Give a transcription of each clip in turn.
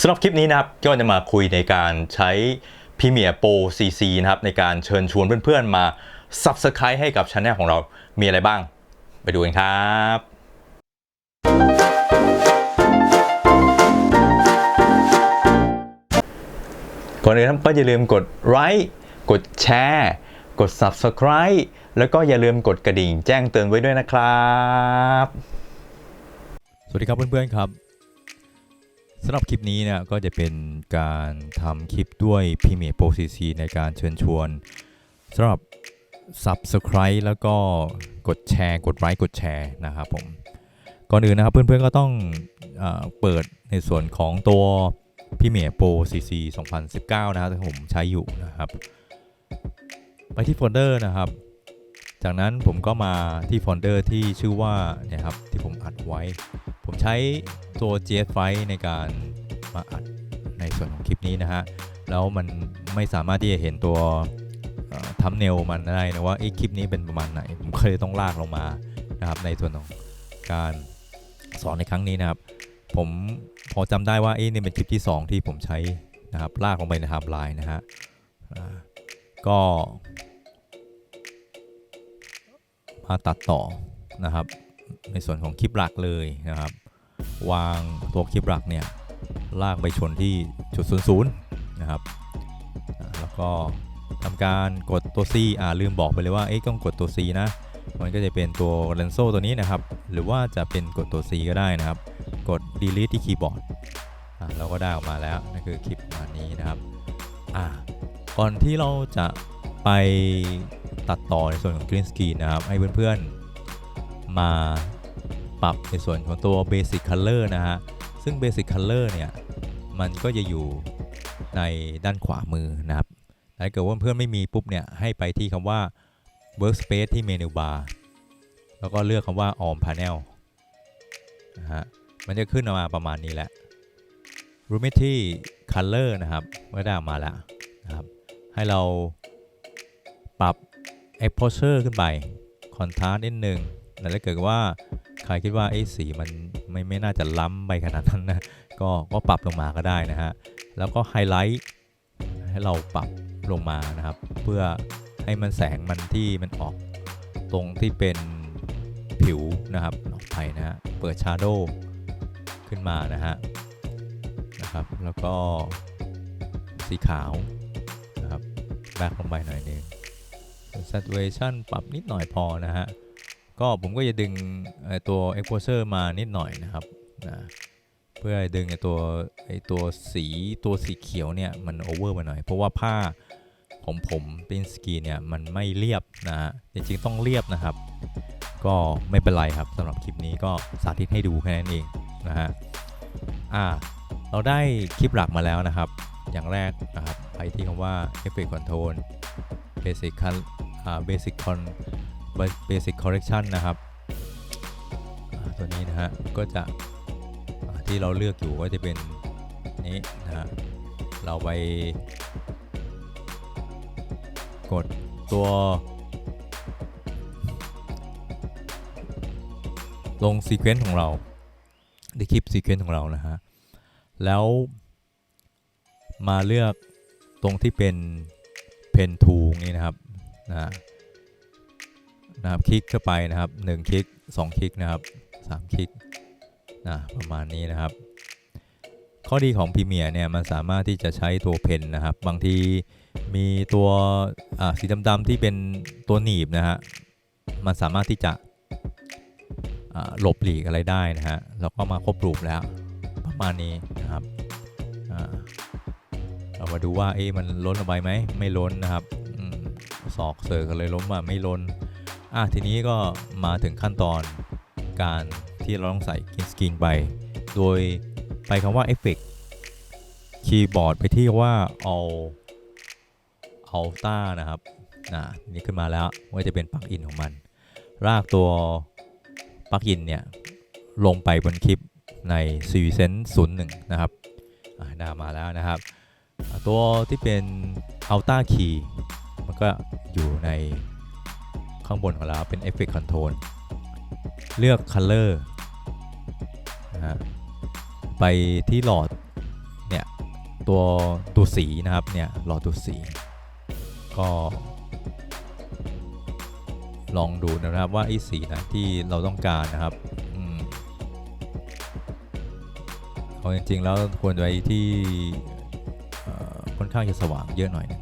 สำหรับคลิปนี้นะครับก็จะมาคุยในการใช้ Premiere Pro CC นะครับในการเชิญชวนเพื่อนๆมา Subscribe ให้กับช anel ของเรา มีอะไรบ้าง ไปดูกันครับก่อนอื่นครับก็อย่าลืมกดไลค์กดแชร์กด Subscribe แล้วก็อย่าลืมกดกระดิ่งแจ้งเตือนไว้ด้วยนะครับ สวัสดีครับเพื่อนๆครับ สำหรับคลิปนี้เนี่ยก็จะเป็นการทำคลิปด้วย Premiere Pro CC ในการเชิญชวนสำหรับ Subscribe แล้วก็กดแชร์ กดไลค์กดแชร์นะครับผม ก่อนอื่นนะครับเพื่อนๆก็ต้องเอเปิดในส่วนของตัว Premiere Pro CC 2019 นะครับที่ผมใช้อยู่นะครับ ไปที่โฟลเดอร์นะครับ จากนั้นผมก็มาที่โฟลเดอร์ที่ชื่อว่าเนี่ยครับที่ผมอัดไว้ ผมใช้ตัว JS File ในการมาอัดในส่วนของคลิปนี้นะฮะ แล้วมันไม่สามารถที่จะเห็นตัวทัมเนลมันได้นะว่าไอ้คลิปนี้เป็นประมาณไหน ผมเลยต้องลากลงมานะครับในส่วนของการสอนในครั้งนี้นะครับ ผมพอจำได้ว่าเอ้นี่เป็นคลิปที่ 2 ที่ผมใช้นะครับลากลงไปในไทม์ไลน์นะฮะก็ มาตัดต่อนะครับ ในส่วนของคลิปหลักเลยนะครับ วางตัวคลิปหลักเนี่ยลากไปชนที่จุดศูนย์นะครับ แล้วก็ทำการกดตัว C อ่าลืมบอกไปเลยว่าเอ๊ะต้องกดตัว C นะ มันก็จะเป็นตัว r e n z o ตัวนี้นะครับ หรือว่าจะเป็นกดตัว C ก็ได้นะครับ กด delete ที่คีย์บอร์ดอ่าเราก็ได้ออกมาแล้วนั่นคือคลิปอันนี้นะครับ อ่าก่อนที่เราจะ ไปตัดต่อในส่วนของ green screen นะครับ ให้เพื่อนๆ มาปรับในส่วนของตัว basic color นะฮะ ซึ่ง basic color เนี่ย มันก็จะอยู่ในด้านขวามือนะครับถ้าเกิดว่าเพื่อนไม่มีปุ๊บเนี่ย ให้ไปที่คำว่า workspace ที่เมนูบาร์แล้วก็เลือกคำว่า on panel นะฮะ มันจะขึ้นมาประมาณนี้แหละรูมิที่ color นะครับ ก็ได้ออกมาแล้วนะครับ ให้เรา ปรับ exposure ขึ้นไป contrast นิดนึงแต่ถ้าเกิดว่าใครคิดว่าไอ้สีมันไม่ไม่น่าจะล้ำไปขนาดนั้นนะก็ก็ปรับลงมาก็ได้นะฮะ แล้วก็ไฮไลท์ให้เราปรับลงมานะครับ เพื่อให้มันแสงมันที่มันออกตรงที่เป็นผิวนะครับออกไปนะฮะ เปิดชาร์โดขึ้นมานะฮะนะครับ แล้วก็สีขาวนะครับแบกลงไปหน่อยหนึง saturation ปรับนิดหน่อยพอนะฮะ ก็ผมก็จะดึงตัว exposure มานิดหน่อยนะครับนะเพื่อดึงไอ้ตัวไอ้ตัวสีตัวสีเขียวเนี่ยมันโอเวอร์มาหน่อย เพราะว่าผ้าของผมเป็นสกีเนี่ยมันไม่เรียบนะฮะจริงๆต้องเรียบนะครับ ก็ไม่เป็นไรครับสำหรับคลิปนี้ก็สาธิตให้ดูแค่นั้นเองนะฮะอ่าเราได้คลิปหลักมาแล้วนะครับ อย่างแรกนะครับไปที่คำว่า Effect Control Basic Basic Con Basic Correction นะครับตัวนี้นะฮะก็จะที่เราเลือกอยู่ก็จะเป็นนี้นะฮะเราไปกดตัวลงซีเควนต์ของเราในคลิปซีเควนต์ของเรานะฮะ แล้วมาเลือกตรงที่เป็นเพนทูนี่นะครับ นะนะครับคลิกเข้าไปนะครับ1คลิก2คลิกนะครับ3คลิกนะประมาณนี้นะครับ ข้อดีของ Premiere เนี่ยมันสามารถที่จะใช้ตัวเพนนะครับ บางทีมีตัวสีดำๆที่เป็นตัวหนีบนะฮะมันสามารถที่จะหลบหลีกอะไรได้นะฮะเราก็มาครบรูปแล้วประมาณนี้นะครับเรามาดูว่าเอ๊ะมันล้นออกไปไหมไม่ล้นนะครับ ศอกเสือกันเลยล้มอะไม่ล้นอะทีนี้ก็มาถึงขั้นตอนการที่เราต้องใส่กินสกรีนไป โดยไปคำว่า Effect คีย์บอร์ดไปที่ว่า All Alta นะครับนะนี่ขึ้นมาแล้วว่าจะเป็นปลั๊กอินของมัน รากตัวปลั๊กอินเนี่ย ลงไปบนคลิปใน c v s e n s e 01 นะครับอะได้มาแล้วนะครับ ตัวที่เป็น Alta Key มันก็อยู่ในข้างบนของเราเป็น Effect Control เลือก Color นะฮะไปที่หลอดเนี่ยตัวตัวสีนะครับเนี่ยหลอดตัวสี ก็ ลองดูนะครับว่าไอ้สีไหนที่เราต้องการนะครับอืมเอาจริงๆแล้วควรไว้ที่ค่อนข้างจะสว่างเยอะหน่อยนึง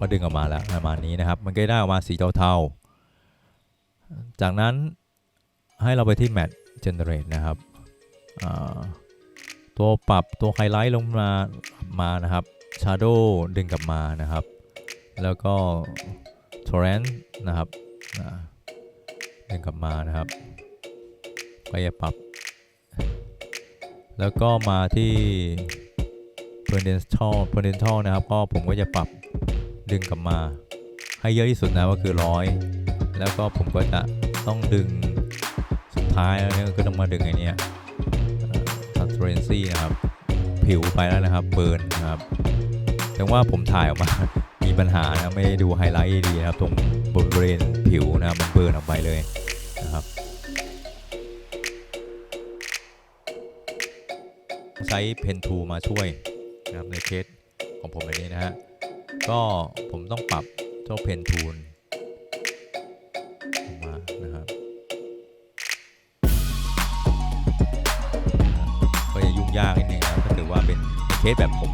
ก็ดึงออกมาแล้วประมาณนี้นะครับ มันก็ได้ออกมาสีเทาๆ จากนั้นให้เราไปที่ Matte Generate นะครับตัวปรับตัวไฮไลท์ลงมามานะครับ Shadow ดึงกลับมานะครับ แล้วก็ torrent นะครับดึงกลับมานะครับ ก็จะปรับ แล้วก็มาที่ potential potential นะครับ ก็ผมก็จะปรับ ดึงกลับมา ให้เยอะที่สุดนะก็คือร้อยแล้วก็ผมก็จะต้องดึงสุดท้ายแล้วเนี่ยก็ต้องมาดึงไอ้เนี้ยเอ่อ transparency นะครับ ผิวไปแล้วนะครับเบิร์นนะครับแต่ว่าผมถ่ายออกมามีปัญหานะไม่ได้ดูไฮไลท์ดีนะครับตรงบริเวณผิวนะมันเบิร์นออกไปเลยนะครับใช้เพนทูมาช่วยนะครับในเคสของผมแบบนี้นะฮะ ก็ผมต้องปรับเจ้าเพนทูลมานะครับก็จะยุ่งยากนิดนึงนะครับถ้าเกิดว่าเป็นเคสแบบผม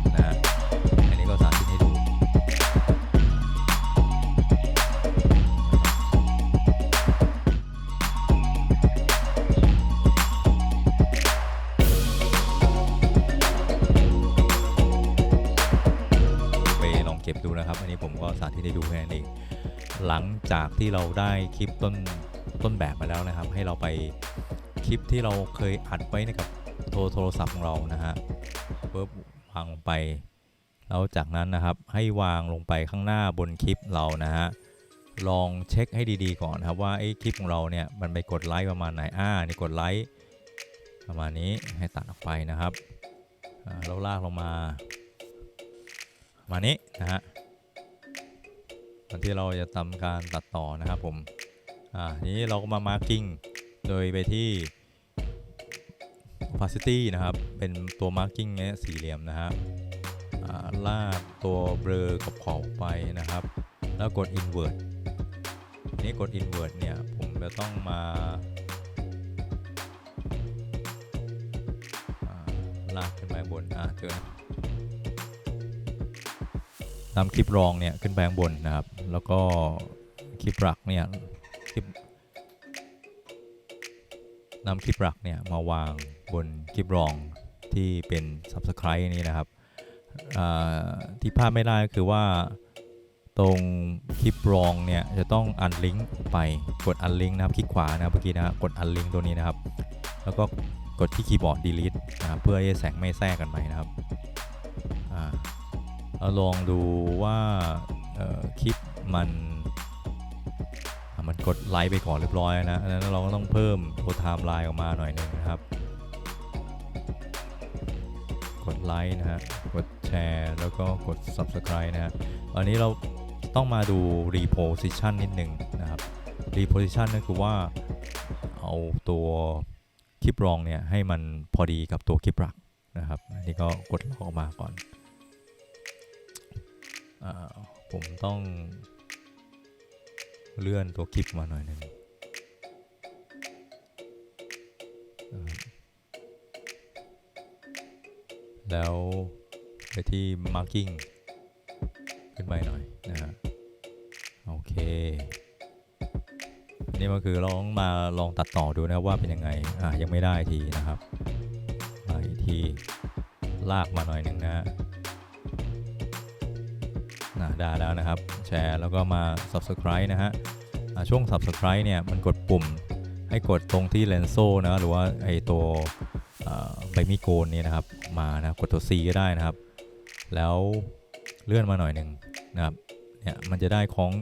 จากที่เราได้คลิปต้นต้นแบบมาแล้วนะครับ ให้เราไปคลิปที่เราเคยอัดไว้ในกับโทรโทรศัพท์ของเรานะฮะปุ๊บวางลงไปแล้วจากนั้นนะครับให้วางลงไปข้างหน้าบนคลิปเรานะฮะลองเช็คให้ดีๆก่อนครับว่าไอ้คลิปของเราเนี่ยมันไปกดไลค์ประมาณไหนอ่านี่กดไลค์ประมาณนี้ให้ตัดออกไปนะครับอ่าแล้วลากลงมา มานี้นะฮะ ก่อนที่เราจะทำการตัดต่อนะครับผมอ่านี้เราก็มา marking โดยไปที่ opacity นะครับ เป็นตัว marking เนี่ยสี่เหลี่ยมนะฮะอ่าลากตัวเบลอกับขอบไปนะครับ แล้วกด invert นี้กด invert เนี่ยผมจะต้องมาลากขึ้นไปบนอ่าเจอนำคลิปรองเนี่ยขึ้นไปข้างบนนะครับ แล้วก็คลิปหลักเนี่ยคลิปนำคลิปหลักเนี่ยมาวางบนคลิปรองที่เป็น Subscribe นี้นะครับที่พลาดไม่ได้ก็คือว่าตรงคลิปรองเนี่ยจะต้องอันลิงก์ไปกดอันลิงก์นะครับคลิกขวานะครับเมื่อกี้นะครับกดอันลิงก์ตัวนี้นะครับ แล้วก็กดที่คีย์บอร์ด delete นะครับเพื่อให้แสงไม่แทรกกันไปนะครับเราลองดูว่าคลิป มันมันกดไลค์ไปก่อนเรียบร้อยนะอันนั้นเราก็ต้องเพิ่มตัวไทม์ไลน์ออกมาหน่อยหนึ่งนะครับ กดไลค์นะฮะ กดแชร์แล้วก็กด Subscribe นะฮะตอนนี้เราต้องมาดู reposition นิดหนึ่งนะครับ reposition นั่นคือว่าเอาตัวคลิปรองเนี่ยให้มันพอดีกับตัวคลิปหลักนะครับ อันนี้ก็กดลอกออกมาก่อนอ่าผมต้อง เลื่อนตัวคลิปมาหน่อยหนึ่งแล้วไปที่ marking ขึ้นไปหน่อยนะฮะโอเค นี่มันคือลองมาลองตัดต่อดูนะว่าเป็นยังไง อะยังไม่ได้ทีนะครับมาอีกทีลากมาหน่อยหนึ่งนะฮะ นะได้แล้วนะครับ แชร์แล้วก็มา Subscribe นะฮะช่วง Subscribe เนี่ยมันกดปุ่มให้กดตรงที่เลนโซนะหรือว่าไอตัวใบมีโกนเนี่ยนะครับมานะกดตัว C ก็ได้นะครับ แล้วเลื่อนมาหน่อยหนึ่งนะครับเนี่ยมันจะได้คล้อง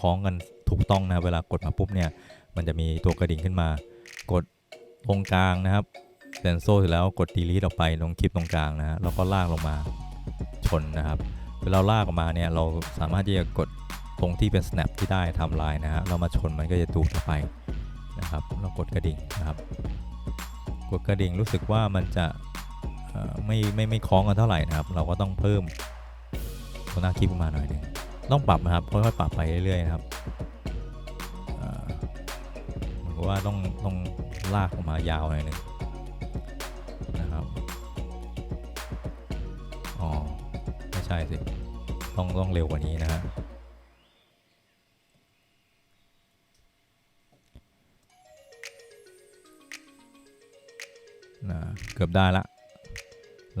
คล้องกันถูกต้องนะเวลากดมาปุ๊บเนี่ยมันจะมีตัวกระดิ่งขึ้นมา กดตรงกลางนะครับเลนโซเสร็จแล้วกด delete ออกไปลงคลิปตรงกลางนะฮะแล้วก็ลากลงมาชนนะครับ เวลาเราลากออกมาเนี่ยเราสามารถที่จะกดตรงที่เป็น snap ที่ได้ทำลายนะฮะเรามาชนมันก็จะดูดไปนะครับ เรากดกระดิ่งนะครับ กดกระดิ่งรู้สึกว่ามันจะไม่ไม่ไม่คล้องกันเท่าไหร่นะครับ เราก็ต้องเพิ่มตัวหน้าคลิปมาหน่อยหนึงต้องปรับนะครับค่อยๆปรับไปเรื่อยๆนะครับเหมือนกับว่าต้องต้องลากออกมายาวหน่อยหนึง ใช่สิ ต้องต้องเร็วกว่านี้นะฮะนะเกือบได้ละ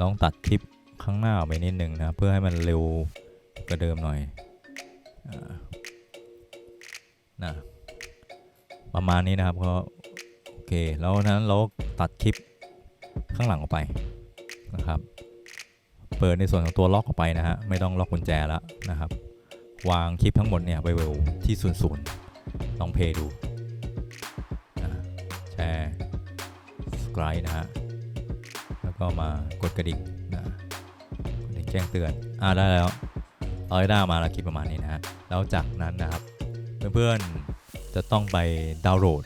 ลองตัดคลิปข้างหน้าออกไปนิดนึงนะ เพื่อให้มันเร็วกว่าเดิมหน่อยนะประมาณนี้นะครับก็โอเค แล้วนั้นเราตัดคลิปข้างหลังออกไปนะครับ เปิดในส่วนของตัวล็อกออกไปนะฮะไม่ต้องล็อกกุญแจแล้วนะครับ วางคลิปทั้งหมดเนี่ยไปไว้ที่ศูนย์ศูนย์ลองเพย์ดูนะแชร์ subscribe นะฮะแล้วก็มากดกระดิ่งนะกดกระดิ่งแจ้งเตือนอ่าได้แล้วเอาให้ได้มาแล้วคลิปประมาณนี้นะฮะแล้วจากนั้นนะครับ เพื่อนๆจะต้องไปดาวน์โหลด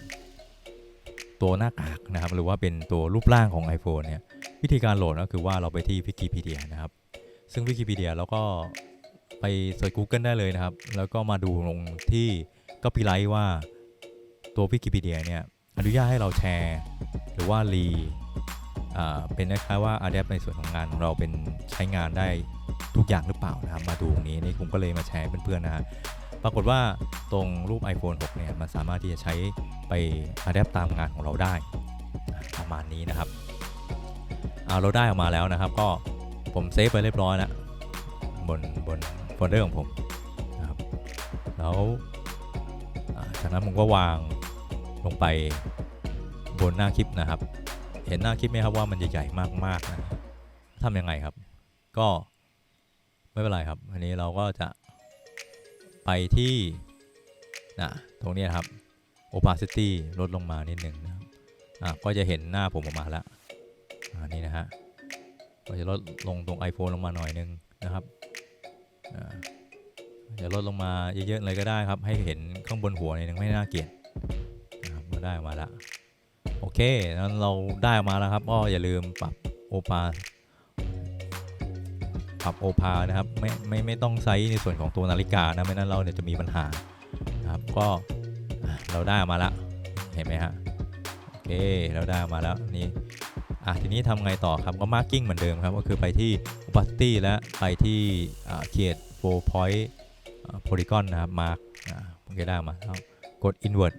ตัวหน้ากากนะครับ หรือว่าเป็นตัวรูปร่างของ iPhone เนี่ย วิธีการโหลดก็คือว่าเราไปที่ Wikipedia นะครับ ซึ่ง Wikipedia เราก็ไปเสิร์ช Google ได้เลยนะครับ แล้วก็มาดูลงที่ Copyright ว่าตัว Wikipedia เนี่ยอนุญาตให้เราแชร์ หรือว่ารีอ่าเป็นคล้ายๆว่า Adapt ในส่วนของงานของเราเป็นใช้งานได้ทุกอย่างหรือเปล่านะครับ มาดูตรงนี้นี่ผมก็เลยมาแชร์เพื่อนๆนะฮะปรากฏว่าตรงรูป iPhone 6 เนี่ยมันสามารถที่จะใช้ไป Adapt ตามงานของเราได้ประมาณนี้นะครับ เอาเราได้ออกมาแล้วนะครับ ก็ผมเซฟไปเรียบร้อยแล้วบนบนโฟลเดอร์ของผมนะครับแล้วจากนั้นผมก็วางลงไปบนหน้าคลิปนะครับ เห็นหน้าคลิปไหมครับว่ามันใหญ่ๆมากๆนะทำยังไงครับ ก็ไม่เป็นไรครับ อันนี้เราก็จะไปที่นะตรงนี้ครับ opacity ลดลงมานิดหนึ่งนะครับ อะก็จะเห็นหน้าผมออกมาแล้ว อันนี้นะฮะก็จะลดลงตรง iPhone ลงมาหน่อยนึงนะครับจะลดลงมาเยอะๆเลยก็ได้ครับ ให้เห็นข้างบนหัวนิดนึงไม่น่าเกลียดนะครับก็ได้มาแล้วโอเคนั้นเราได้มาแล้วครับก็อย่าลืมปรับโอปาปรับโอพานะครับไม่ไม่ไม่ต้องใช้ในส่วนของตัวนาฬิกานะไม่นั้นเราเนี่ยจะมีปัญหานะครับก็เราได้มาแล้วเห็นไหมฮะโอเคเราได้มาแล้วนี่ อะทีนี้ทำไงต่อครับก็ marking เหมือนเดิมครับก็คือไปที่ opacity และไปที่อ่า create four point อ่า polygon นะครับ mark อ่าโอเคได้มาแล้วกด invert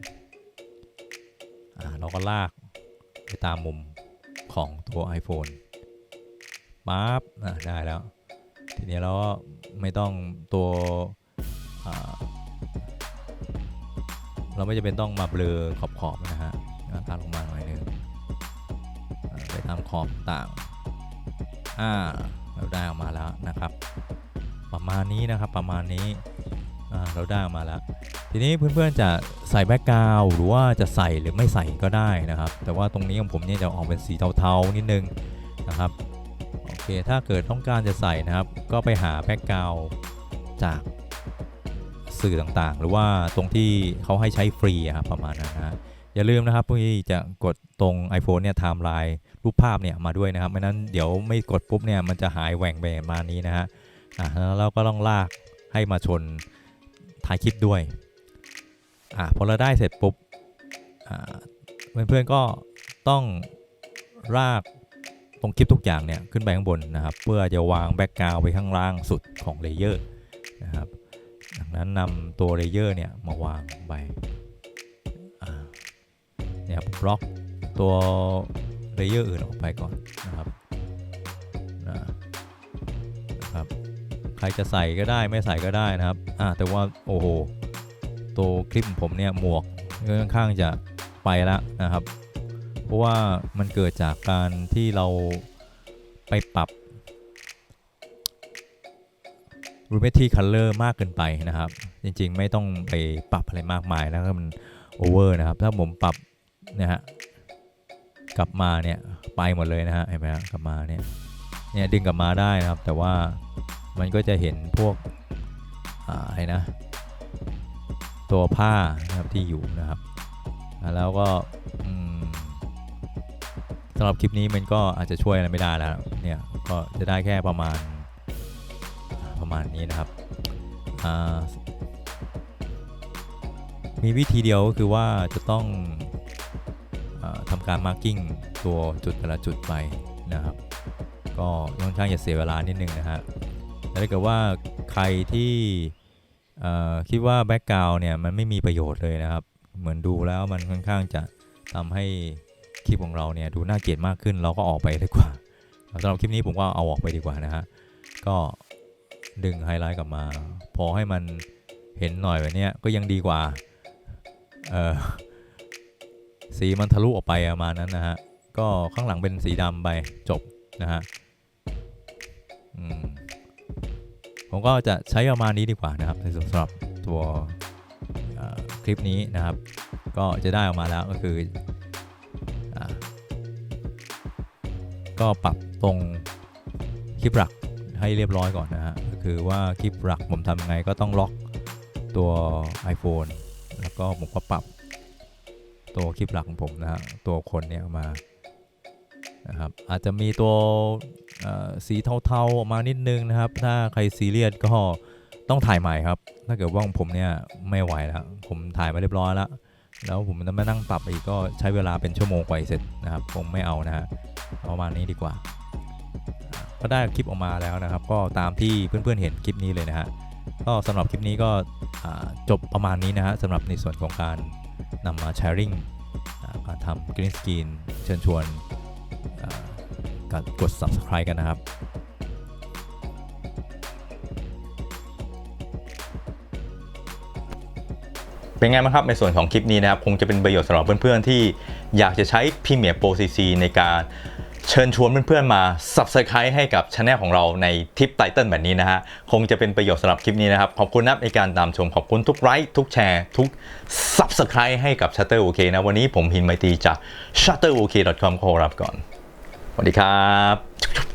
อ่าเราก็ลากไปตามมุมของตัว iPhone ปั๊บอ่าได้แล้ว ทีนี้เราก็ไม่ต้องตัวเราไม่จำเป็นต้องมาเบลอขอบๆนะฮะอ่าดลงมาหน่อยนึง ไปตามขอบต่างอ่าเราได้ออกมาแล้วนะครับ ประมาณนี้นะครับประมาณนี้อ่าเราได้ออกมาแล้ว ทีนี้เพื่อนๆจะใส่แบ็กกราวหรือว่าจะใส่หรือไม่ใส่ก็ได้นะครับ แต่ว่าตรงนี้ของผมเนี่ยจะออกเป็นสีเทาๆนิดนึงนะครับโอเคถ้าเกิดต้องการจะใส่นะครับ ก็ไปหาแบ็กกราวจากสื่อต่างๆ หรือว่าตรงที่เขาให้ใช้ฟรีอะครับประมาณนั้นนะอย่าลืมนะครับที่จะกดตรง iPhone เนี่ยไทม์ไลน์ รูปภาพเนี่ยมาด้วยนะครับไม่นั้นเดี๋ยวไม่กดปุ๊บเนี่ยมันจะหายแหว่งไปประมาณนี้นะฮะอะแล้วเราก็ต้องลากให้มาชนท้ายคลิปด้วยอะพอเราได้เสร็จปุ๊บอ่าเพื่อนๆก็ต้องรากตรงคลิปทุกอย่างเนี่ยขึ้นไปข้างบนนะครับเพื่อจะวางแบ็กกราวไปข้างล่างสุดของเลเยอร์นะครับดังนั้นนำตัวเลเยอร์เนี่ยมาวางไปเนี่ยครับล็อกตัว เลเยอร์อื่นออกไปก่อนนะครับนะครับ ใครจะใส่ก็ได้ไม่ใส่ก็ได้นะครับอ่าแต่ว่าโอ้โหตัวคลิปผมเนี่ยหมวกค่อนข้างจะไปแล้วนะครับ เพราะว่ามันเกิดจากการที่เราไปปรับ r u m e t y color มากเกินไปนะครับ จริงๆ ไม่ต้องไปปรับอะไรมากมายแล้วก็มันโอเวอร์นะครับ ถ้าผมปรับเนี่ยฮะ กลับมาเนี่ยไปหมดเลยนะฮะเห็นไหมฮะกลับมาเนี่ยเนี่ยดึงกลับมาได้นะครับ แต่ว่ามันก็จะเห็นพวกอ่าอะไรนะ ตัวผ้านะครับที่อยู่นะครับ แล้วก็สำหรับคลิปนี้มันก็อาจจะช่วยอะไรไม่ได้แล้วเนี่ยก็จะได้แค่ประมาณประมาณนี้นะครับมีวิธีเดียวก็คือว่าจะต้อง ทำการมาร์กิ้งตัวจุดแต่ละจุดไปนะครับ ก็ค่อนข้างจะเสียเวลานิดนึงนะฮะแต่ถ้าเกิดว่าใครที่คิดว่าแบ็กกราวเนี่ยมันไม่มีประโยชน์เลยนะครับ เหมือนดูแล้วมันค่อนข้างจะทำให้คลิปของเราเนี่ยดูน่าเกลียดมากขึ้นเราก็ออกไปดีกว่าสำหรับคลิปนี้ผมก็เอาออกไปดีกว่านะฮะก็ดึงไฮไลท์กลับมา พอให้มันเห็นหน่อยแบบนี้ก็ยังดีกว่าเออ สีมันทะลุออกไปประมาณนั้นนะฮะ ก็ข้างหลังเป็นสีดำไปจบนะฮะผมก็จะใช้ประมาณนี้ดีกว่านะครับในสำหรับตัวคลิปนี้นะครับ ก็จะได้ออกมาแล้วก็คืออก็ปรับตรงคลิปหลักให้เรียบร้อยก่อนนะฮะก็คือว่าคลิปหลักผมทำยังไงก็ต้องล็อกตัว iPhone แล้วก็ผมก็ปรับ ตัวคลิปหลักของผมนะฮะตัวคนเนี่ยมานะครับอาจจะมีตัวสีเทาๆออกมานิดนึงนะครับ ถ้าใครซีเรียสก็ต้องถ่ายใหม่ครับ ถ้าเกิดว่าของผมเนี่ยไม่ไหวแล้วผมถ่ายมาเรียบร้อยแล้ว แล้วผมจะมานั่งปรับอีกก็ใช้เวลาเป็นชั่วโมงกว่าเสร็จนะครับคงไม่เอานะฮะเอาประมาณนี้ดีกว่า ก็ได้คลิปออกมาแล้วนะครับ ก็ตามที่เพื่อนๆเห็นคลิปนี้เลยนะฮะก็สำหรับคลิปนี้ก็จบประมาณนี้นะฮะสำหรับในส่วนของการ นำมาแชร์ริ่งการทำกรีนสกรีนเชิญชวนการกด subscribe กันนะครับเป็นไงบ้างครับ ในส่วนของคลิปนี้นะครับ คงจะเป็นประโยชน์สำหรับเพื่อนๆ ที่อยากจะใช้ Premiere Pro CC ในการ เชิญชวนเพื่อนๆมา Subscribe ให้กับช anel ของเราในทิปไตเติลแบบนี้นะฮะ คงจะเป็นประโยชน์สำหรับคลิปนี้นะครับ ขอบคุณนับในการตามชม ขอบคุณทุกไลค์ทุกแชร์ ทุก Subscribe ให้กับ Shutter OK นะ วันนี้ผมหินไมตรีจาก shutterok.com ขอรับก่อนสวัสดีครับ